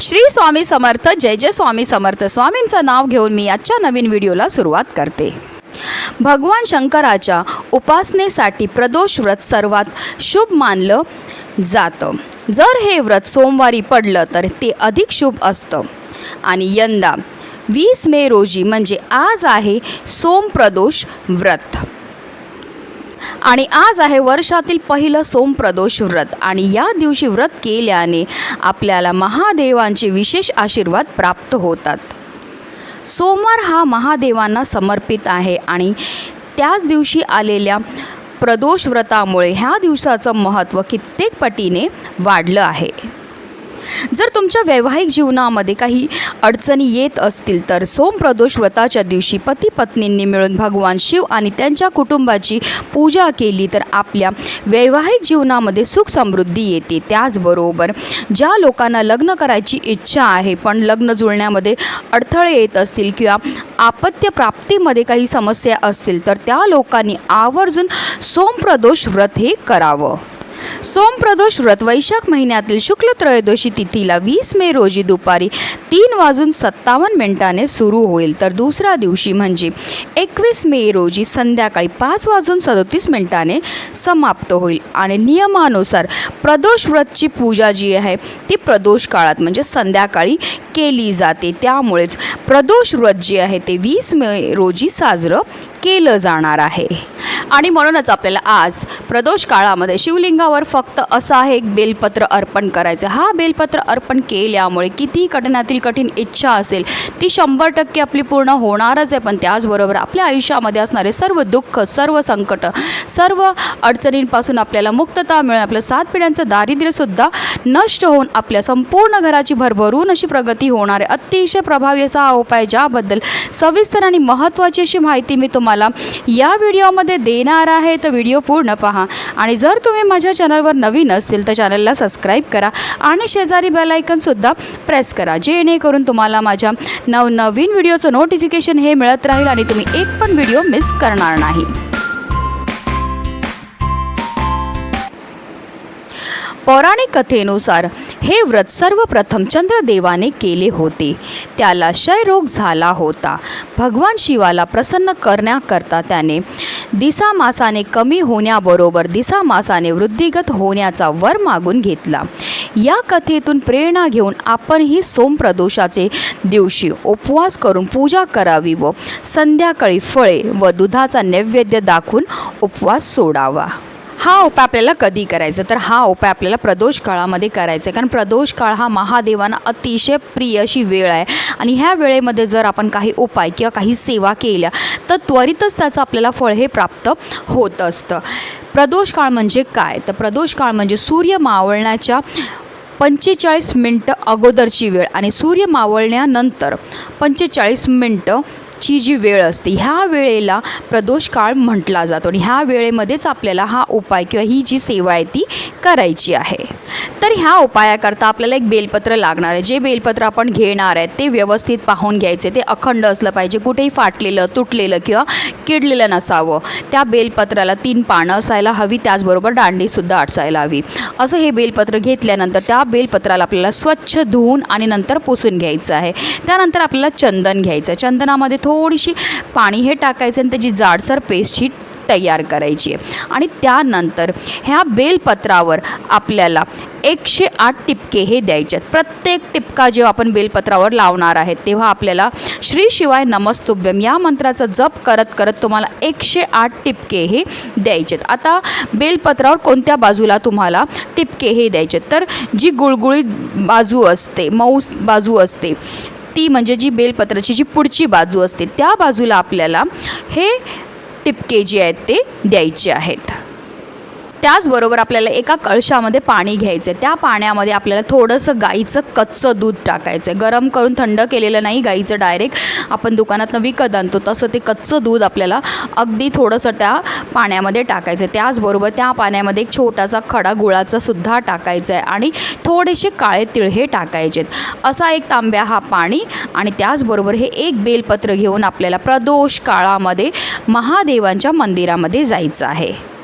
श्री स्वामी समर्थ जय जय स्वामी समर्थ. स्वामींचं नाव घेऊन मी आजच्या नवीन व्हिडिओला सुरुवात करते. भगवान शंकराच्या उपासनेसाठी प्रदोष व्रत सर्वात शुभ मानलं जातं. जर हे व्रत सोमवारी पडलं तर ते अधिक शुभ असतं. आणि यंदा वीस मे रोजी म्हणजे आज आहे सोमप्रदोष व्रत. आणि आज आहे वर्षातील पहिलं सोमप्रदोष व्रत. आणि या दिवशी व्रत केल्याने आपल्याला महादेवांचे विशेष आशीर्वाद प्राप्त होतात. सोमवार हा महादेवांना समर्पित आहे आणि त्याच दिवशी आलेल्या प्रदोष व्रतामुळे ह्या दिवसाचं महत्त्व कित्येक पटीने वाढलं आहे. जर तुमच्या वैवाहिक जीवनामध्ये काही अडचणी येत असतील तर सोमप्रदोष व्रताच्या दिवशी पती पत्नींनी मिळून भगवान शिव आणि त्यांच्या कुटुंबाची पूजा केली तर आपल्या वैवाहिक जीवनामध्ये सुख समृद्धी येते. त्याचबरोबर ज्या लोकांना लग्न करायची इच्छा आहे पण लग्न जुळण्यामध्ये अडथळे येत असतील किंवा आपत्य प्राप्तीमध्ये काही समस्या असतील तर त्या लोकांनी आवर्जून सोमप्रदोष व्रत हे करावं. सोमप्रदोष व्रत वैशाख महिन्यातील शुक्ल त्रयोदशी तिथीला वीस मे रोजी दुपारी तीन वाजून सत्तावन्न मिनिटाने सुरू होईल. तर दुसऱ्या दिवशी म्हणजे एकवीस मे रोजी संध्याकाळी पाच वाजून सदोतीस मिनिटाने समाप्त होईल. आणि नियमानुसार प्रदोष व्रतची पूजा जी आहे ती प्रदोष काळात म्हणजे संध्याकाळी केली जाते. त्यामुळेच प्रदोष व्रत जे आहे ते वीस मे रोजी साजरं केलं जाणार आहे. आणि म्हणूनच आपल्याला आज प्रदोष काळामध्ये शिवलिंगावर फक्त असं आहे एक बेलपत्र अर्पण करायचं. हा बेलपत्र अर्पण केल्यामुळे किती कठीणातील कठीण इच्छा असेल ती शंभर टक्के आपली पूर्ण होणारच आहे. पण त्याचबरोबर आपल्या आयुष्यामध्ये असणारे सर्व दुःख सर्व संकट सर्व अडचणींपासून आपल्याला मुक्तता मिळेल. आपलं सात पिढ्यांचं दारिद्र्यसुद्धा नष्ट होऊन आपल्या संपूर्ण घराची भरभरून अशी प्रगती होणार आहे. अतिशय प्रभावी असा हा उपाय ज्याबद्दल सविस्तर आणि महत्त्वाची अशी माहिती मी तुम्हाला या व्हिडिओमध्ये देणार आहे तर व्हिडिओ पूर्ण पहा. आणि जर तुम्ही माझ्या चॅनलवर नवीन असतील तर चॅनलला सबस्क्राईब करा आणि शेजारी बेलायकनसुद्धा प्रेस करा जेणेकरून तुम्हाला माझ्या नवनवीन व्हिडिओचं नोटिफिकेशन हे मिळत राहील आणि तुम्ही एक पण व्हिडिओ मिस करणार नाही. पौराणिक कथेनुसार हे व्रत सर्वप्रथम चंद्रदेवाने केले होते. त्याला क्षयरोग झाला होता. भगवान शिवाला प्रसन्न करण्याकरता त्याने दिसामासाने कमी होण्याबरोबर दिसामासाने वृद्धिगत होण्याचा वर मागून घेतला. या कथेतून प्रेरणा घेऊन आपणही सोमप्रदोषाचे दिवशी उपवास करून पूजा करावी व संध्याकाळी फळे व दुधाचा नैवेद्य दाखवून उपवास सोडावा. हा उपाय आपल्याला कधी करायचा? तर हा उपाय आपल्याला प्रदोष काळामध्ये करायचा आहे. कारण प्रदोष काळ हा महादेवांना अतिशय प्रिय अशी वेळ आहे. आणि ह्या वेळेमध्ये जर आपण काही उपाय किंवा काही सेवा केल्या तर त्वरितच त्याचं आपल्याला फळ हे प्राप्त होत असतं. प्रदोष काळ म्हणजे काय? तर प्रदोष काळ म्हणजे सूर्य मावळण्याच्या पंचेचाळीस मिनटं अगोदरची वेळ. आणि सूर्य मावळण्यानंतर पंचेचाळीस मिनटं ची जी वेळ असते ह्या वेळेला प्रदोष काळ म्हटला जातो आणि ह्या वेळेमध्येच आपल्याला हा उपाय किंवा ही जी सेवा आहे ती करायची आहे. तर ह्या उपायाकरता आपल्याला एक बेलपत्र लागणार आहे. जे बेलपत्र आपण घेणार आहे ते व्यवस्थित पाहून घ्यायचे ते अखंड असलं पाहिजे कुठेही फाटलेलं तुटलेलं किंवा किडलेलं नसावं. त्या बेलपत्राला तीन पानं असायला हवी त्याचबरोबर दांडीसुद्धा अडसायला हवी. असं हे बेलपत्र घेतल्यानंतर त्या बेलपत्राला आपल्याला स्वच्छ धुवून आणि नंतर पुसून घ्यायचं आहे. त्यानंतर आपल्याला चंदन घ्यायचं आहे. चंदनामध्ये थोडीशी पाणी हे टाकायचं आणि त्याची जाडसर पेस्ट ही तयार करायची आहे. आणि त्यानंतर ह्या बेलपत्रावर आपल्याला एकशे आठ टिपके हे द्यायचे आहेत. प्रत्येक टिपका जेव्हा आपण बेलपत्रावर लावणार आहेत तेव्हा आपल्याला श्री शिवाय नमस्तुभ्यम या मंत्राचा जप करत करत तुम्हाला एकशे आठ टिपके हे द्यायचे आहेत. आता बेलपत्रावर कोणत्या बाजूला तुम्हाला टिपके हे द्यायचे आहेत? तर जी गुळगुळीत बाजू असते मऊ बाजू असते ती म्हणजे जी बेलपत्राची जी पुढची बाजू असते त्या बाजूला आपल्याला हे टिपके जे आहेत ते द्यायचे आहेत. त्याचबरोबर आपल्याला एका कळशामध्ये पाणी घ्यायचं आहे त्या पाण्यामध्ये आपल्याला थोडंसं गाईचं कच्चं दूध टाकायचं आहे गरम करून थंड केलेलं नाही गाईचं डायरेक्ट आपण दुकानातनं विकत आणतो. तसं ते कच्चं दूध आपल्याला अगदी थोडंसं त्या पाण्यामध्ये टाकायचं आहे त्याचबरोबर त्या पाण्यामध्ये एक छोटासा खडा गुळाचा सुद्धा टाकायचा आहे आणि थोडेसे काळे तिळ हे टाकायचे असा एक तांब्या हा पाणी आणि त्याचबरोबर हे एक बेलपत्र घेऊन आपल्याला प्रदोष काळामध्ये महादेवांच्या मंदिरामध्ये जायचं आहे.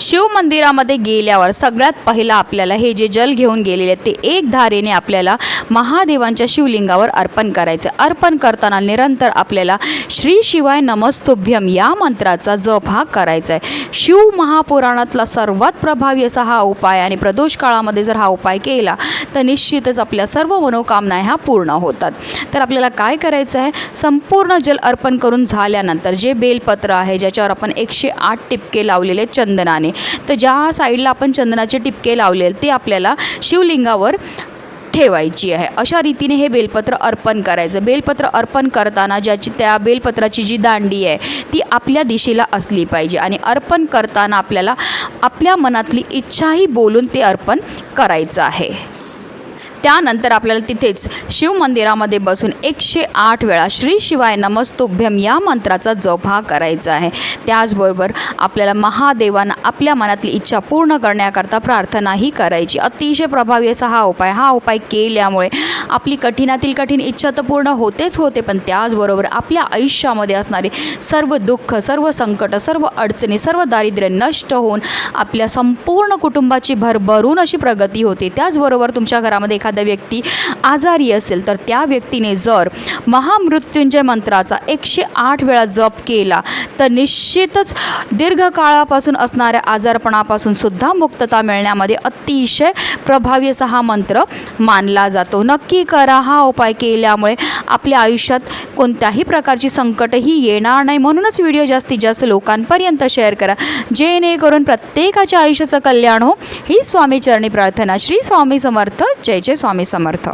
शिव मंदिरामध्ये गेल्यावर सगळ्यात पहिला आपल्याला हे जे जल घेऊन गेलेले आहेत ते एक धारेने आपल्याला महादेवांच्या शिवलिंगावर अर्पण करायचं. अर्पण करताना निरंतर आपल्याला श्री शिवाय नमस्तुभ्यम या मंत्राचा जप हा करायचा आहे. शिव महापुराणातला सर्वात प्रभावी असा हा उपाय आणि प्रदोष काळामध्ये जर हा उपाय केला तर निश्चितच आपल्या सर्व मनोकामना ह्या पूर्ण होतात. तर आपल्याला काय करायचं आहे? संपूर्ण जल अर्पण करून झाल्यानंतर जे बेलपत्र आहे ज्याच्यावर आपण एकशे आठ टिपके लावलेले चंदन चंदनाने. तर ज्या साईडला आपण चंदनाचे टिपके लावले ते आपल्याला शिवलिंगावर ठेवायची आहे. अशा रीतीने हे बेलपत्र अर्पण करायचं. बेलपत्र अर्पण करताना ज्याची त्या बेलपत्राची जी दांडी आहे ती आपल्या दिशेला असली पाहिजे आणि अर्पण करताना आपल्याला आपल्या मनातली इच्छाही बोलून ते अर्पण करायचं आहे. त्यानंतर आपल्याला तिथेच शिव मंदिरामध्ये बसून एकशे आठ वेळा श्री शिवाय नमस्तुभ्यम या मंत्राचा जप हा करायचा आहे. त्याचबरोबर आपल्याला महादेवांना आपल्या मनातली इच्छा पूर्ण करण्याकरता प्रार्थनाही करायची. अतिशय प्रभावी असा हा उपाय. हा उपाय केल्यामुळे आपली कठीणातील कठीण इच्छा तर पूर्ण होतेच होते पण त्याचबरोबर आपल्या आयुष्यामध्ये असणारे सर्व दुःख सर्व संकट सर्व अडचणी सर्व दारिद्र्य नष्ट होऊन आपल्या संपूर्ण कुटुंबाची भरभरून अशी प्रगती होते. त्याचबरोबर तुमच्या घरामध्ये एखादा व्यक्ती आजारी असेल तर त्या व्यक्तीने जर महामृत्युंजय मंत्राचा एकशे आठ वेळा जप केला तर निश्चितच दीर्घकाळापासून असणाऱ्या आजारपणापासून सुद्धा मुक्तता मिळण्यामध्ये अतिशय प्रभावी असा हा मंत्र मानला जातो. नक्की करा हा उपाय केल्यामुळे आपल्या आयुष्यात कोणत्याही प्रकारची संकटही येणार नाही. म्हणूनच व्हिडिओ जास्तीत जास्त लोकांपर्यंत शेअर करा. जेणेकरून प्रत्येकाच्या आयुष्याचं कल्याण हो. ही स्वामीचरणी प्रार्थना. श्री स्वामी समर्थ. जय जय स्वामी समर्थ.